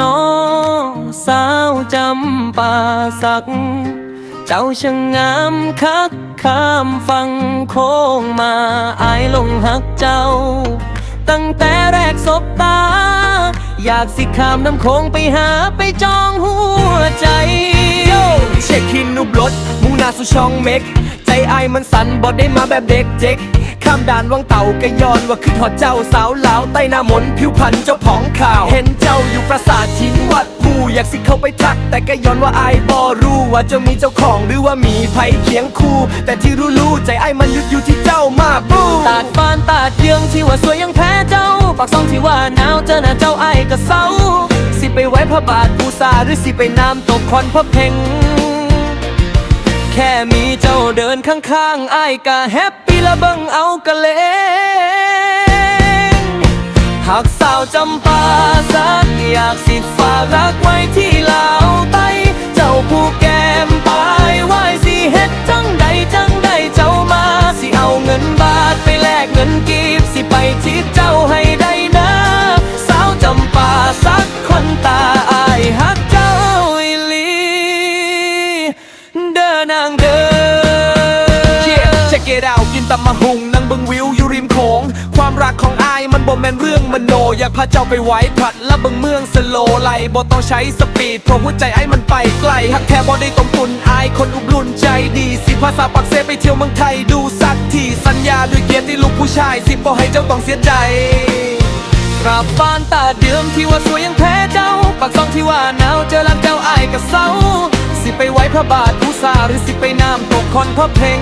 น้องสาวจำป่าสัก เจ้าช่างงามคักข้ามฟังโค้งมาอายลงหักเจ้า ตั้งแต่แรกสบตา อยากสิข้ามน้ำโค้งไปหาไปจองหัวใจโยเช็คคินนุบรถมุ่งหน้าสู่ช่องเมกใจไอายมันสั่นบอดได้มาแบบเด็กเจ๊ก ข้ามด่านวังเต่ากะยอนว่าคือทอดเจ้าสาวลาวใต้หน้ามนผิวพันเจ้าของข่าว เห็นเจ้าอยู่ปราสาทชินวัดผู้อยากสิเข้าไปทัก แต่กะย้อนว่าไอายบอรู้ว่าเจ้ามีเจ้าของหรือว่ามีไผเคียงคู่ แต่ที่รู้รู้ๆใจไอมันยุดอยู่ที่เจ้ามาบูตาดฟานตาดเยืองที่ว่าสวยยังแพ้เจ้าปากซองที่ว่าหนาวเจอหน้าเจ้าไอ้ก็เศร้าสิไปไว้พระบาทบูชาหรือสิไปน้ำตกควันพระเพ่งแค่มีเจ้าเดินข้างๆไอ้ก็แฮปป ละเบิ่งเอากะเลงหากสาวจำปาสักอยากสิ ตเอากินตำมะหุงนั่งบิงวิวอยู่ริมโขง ความรักของอายมันบ่แม่นเรื่องมโน อยากพาเจ้าไปไหว้ผัดและบิงเมืองสโลไลบ่ต้องใช้สปีดเพราะหัวใจไอ้มันไปไกลหักแท้บ่ได้ต้มตุนอายคนอุบลุนใจดี สิภาษาปักเซไปเที่ยวเมืองไทยดูสักทีสัญญาด้วยเกียรติลูกผู้ชาย สิบ่ให้เจ้าต้องเสียใจกราบบ้านตาเดิมที่ว่าสวยยังแพ้เจ้า ปากซองที่ว่าหนาวเจอลังเจ้าอายกับเศร้า สิไปไว้พระบาทผู้สาหรือสิไปน้ำตกคอนพระเพ่ง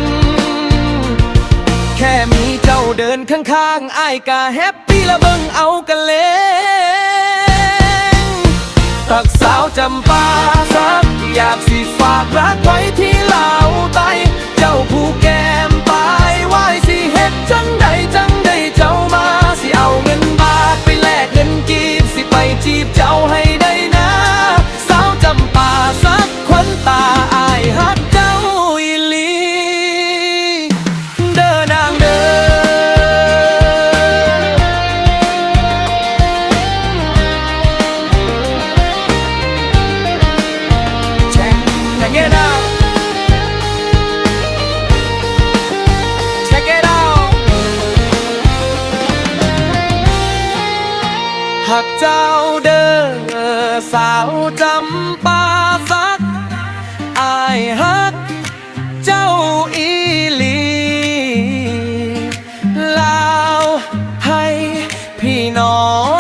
แค่มีเจ้าเดินข้างๆอายกะแฮปปี้ละเบิงเอากันเลงตักสาวจำปาสักอยากสิฝากรักไว้ที่ หักเจ้าเด้อสาวจำปาสักอายฮักเจ้าอีหลีลาวให้พี่น้อง